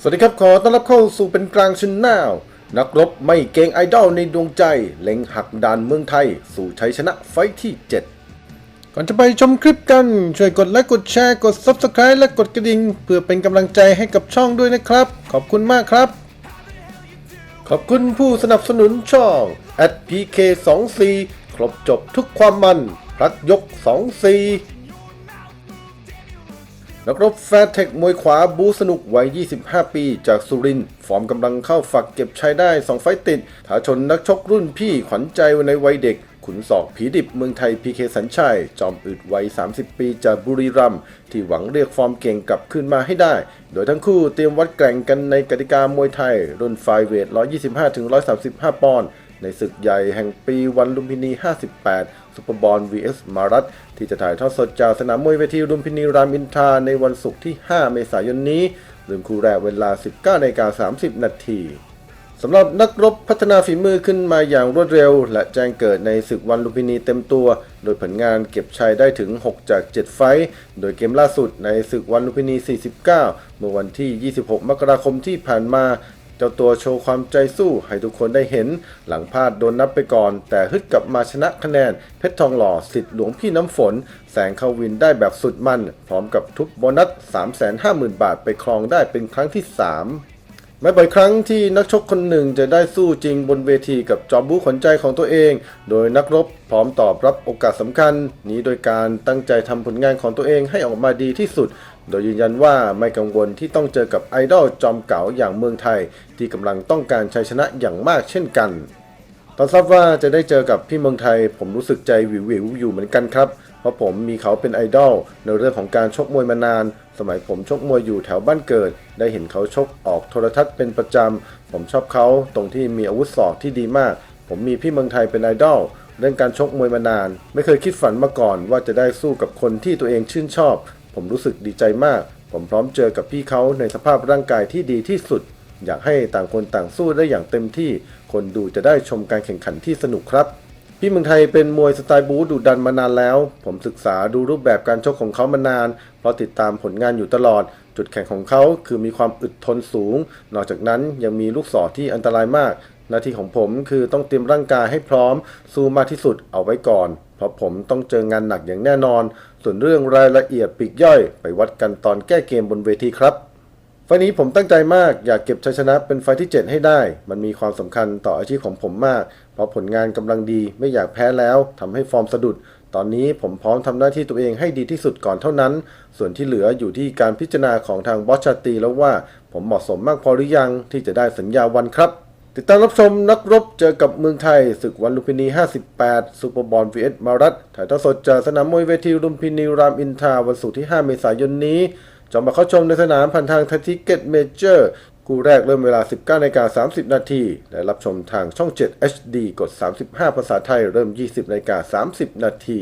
สวัสดีครับ ขอต้อนรับเข้าสู่เป็นกลางชนแนลนักรบไม่เกงไอดอลในดวงใจ เล็งหักด่านเมืองไทย สู่ชัยชนะไฟที่ 7 ก่อนจะไปชมคลิปกัน ช่วยกดไลค์กดแชร์กด Subscribe และกดกระดิ่ง เพื่อเป็นกำลังใจให้กับช่องด้วยนะครับ ขอบคุณมากครับ ขอบคุณผู้สนับสนุนช่อง @pk24 ครบจบทุกความมันพลัดยก24 นักรบแฟร์เทคมวยขวาบูสนุกวัย 25 ปี จากสุรินฟอร์มกำลังเข้าฝักเก็บชัยได้ 2 ไฟต์ติดท้าชนนักชกรุ่นพี่ขวัญใจในวัยเด็ก ขุนศอกผีดิบเมืองไทยพีเคสัญชัย จอมอึดวัย 30 ปีจากบุรีรัมย์ที่หวังเรียกฟอร์มเก่งกลับคืนมาให้ได้ โดยทั้งคู่เตรียมวัดแกร่งกันในกติกามวยไทย รุ่นไฟเวท 125-135 ปอนด์ ในศึกใหญ่แห่งปีวันลุมพินี 58 ซุปเปอร์บอล vs มารัตที่จะถ่ายทอดสดจากสนามมวยเวทีลุมพินีรามอินทราในวันศุกร์ที่ 5 เมษายนนี้เริ่มคู่แรกเวลา 19นกา30 นาทีสำหรับนักรบพัฒนาฝีมือขึ้นมาอย่างรวดเร็ว และแจ้งเกิดในศึกวันลุมพินีเต็มตัว โดยผลงานเก็บชัยได้ถึง 6 จาก 7 ไฟโดยเกมล่าสุดในศึกวันลุมพินี 49 เมื่อวันที่ 26 มกราคมที่ผ่านมา เจ้าตัวโชว์ความใจสู้ให้ทุกคนได้เห็น หลังพลาดโดนนับไปก่อน แต่ฮึดกลับมาชนะคะแนน เพชรทองหล่อสิทธิ์หลวงพี่น้ำฝน แสงเข้าวินได้แบบสุดมัน พร้อมกับทุบโบนัส 350,000 บาทไปครองได้เป็นครั้งที่ 3 ไม่บ่อยครั้งที่นักชกคนหนึ่งจะได้สู้จริงบนเวทีกับจอมบูขวัญใจของตัวเอง โดยนักรบพร้อมตอบรับโอกาสสำคัญ นี้โดยการตั้งใจทำผลงานของตัวเองให้ออกมาดีที่สุด โดยยืนยันว่าไม่กังวลที่ต้องเจอกับไอดอลจอมเก๋าอย่างเมืองไทย ที่กำลังต้องการชัยชนะอย่างมากเช่นกัน ตอนทราบว่าจะได้เจอกับพี่เมืองไทย ผมรู้สึกใจวิววิวอยู่เหมือนกันครับ เพราะผมมีเขาเป็นไอดอลในเรื่องของการชกมวยมานาน สมัยผมชกมวยอยู่แถวบ้านเกิด ได้เห็นเขาชกออกโทรทัศน์เป็นประจำ ผมชอบเขาตรงที่มีอาวุธศอกที่ดีมาก ผมมีพี่เมืองไทยเป็นไอดอลเรื่องการชกมวยมานาน ไม่เคยคิดฝันมาก่อน ว่าจะได้สู้กับคนที่ตัวเองชื่นชอบ ผมรู้สึกดีใจมาก ผมพร้อมเจอกับพี่เขาในสภาพร่างกายที่ดีที่สุด อยากให้ต่างคนต่างสู้ได้อย่างเต็มที่ คนดูจะได้ชมการแข่งขันที่สนุกครับ พี่เมืองไทยเป็นมวยสไตล์บู๊ดุดันมานานแล้ว ผมศึกษาดูรูปแบบการชกของเขามานาน เพราะติดตามผลงานอยู่ตลอด จุดแข็งของเขาคือมีความอึดทนสูง นอกจากนั้นยังมีลูกศรที่อันตรายมาก หน้าที่ของผมคือต้องเตรียมร่างกายให้พร้อม สู้มากที่สุดเอาไว้ก่อน เพราะผมต้องเจองานหนักอย่างแน่นอน ส่วนเรื่องรายละเอียดปีกย่อย ไปวัดกันตอนแก้เกมบนเวทีครับไฟนี้ผมตั้งใจมากอยากเก็บชัยชนะเป็นไฟที่ 7 ให้ได้ มันมีความสำคัญต่ออาชีพของผมมาก เพราะผลงานกำลังดีไม่อยากแพ้แล้วทำให้ฟอร์มสะดุด ตอนนี้ผมพร้อมทำหน้าที่ตัวเองให้ดีที่สุดก่อนเท่านั้น ส่วนที่เหลืออยู่ที่การพิจารณาของทางบอสชาตีแล้วว่า ผมเหมาะสมมากพอหรือยังที่จะได้สัญญาวันครับติดตามรับชมนักรบเจอกับเมืองไทยศึกวันลุมพินี 58 ซูเปอร์บอล vs มารัตถ่ายทอดสดจากสนามมวยเวทีลุมพินีรามอินทราวันศุกร์ที่ 5 เมษายนนี้ จอมาเข้าชมในสนามผ่านทางทัติเก็ตเมเจอร์ คู่แรกเริ่มเวลา 19นาฬิกา30 นาทีและรับชมทางช่อง 7 HD กด 35 ภาษาไทยเริ่ม 20นาฬิกา30 นาที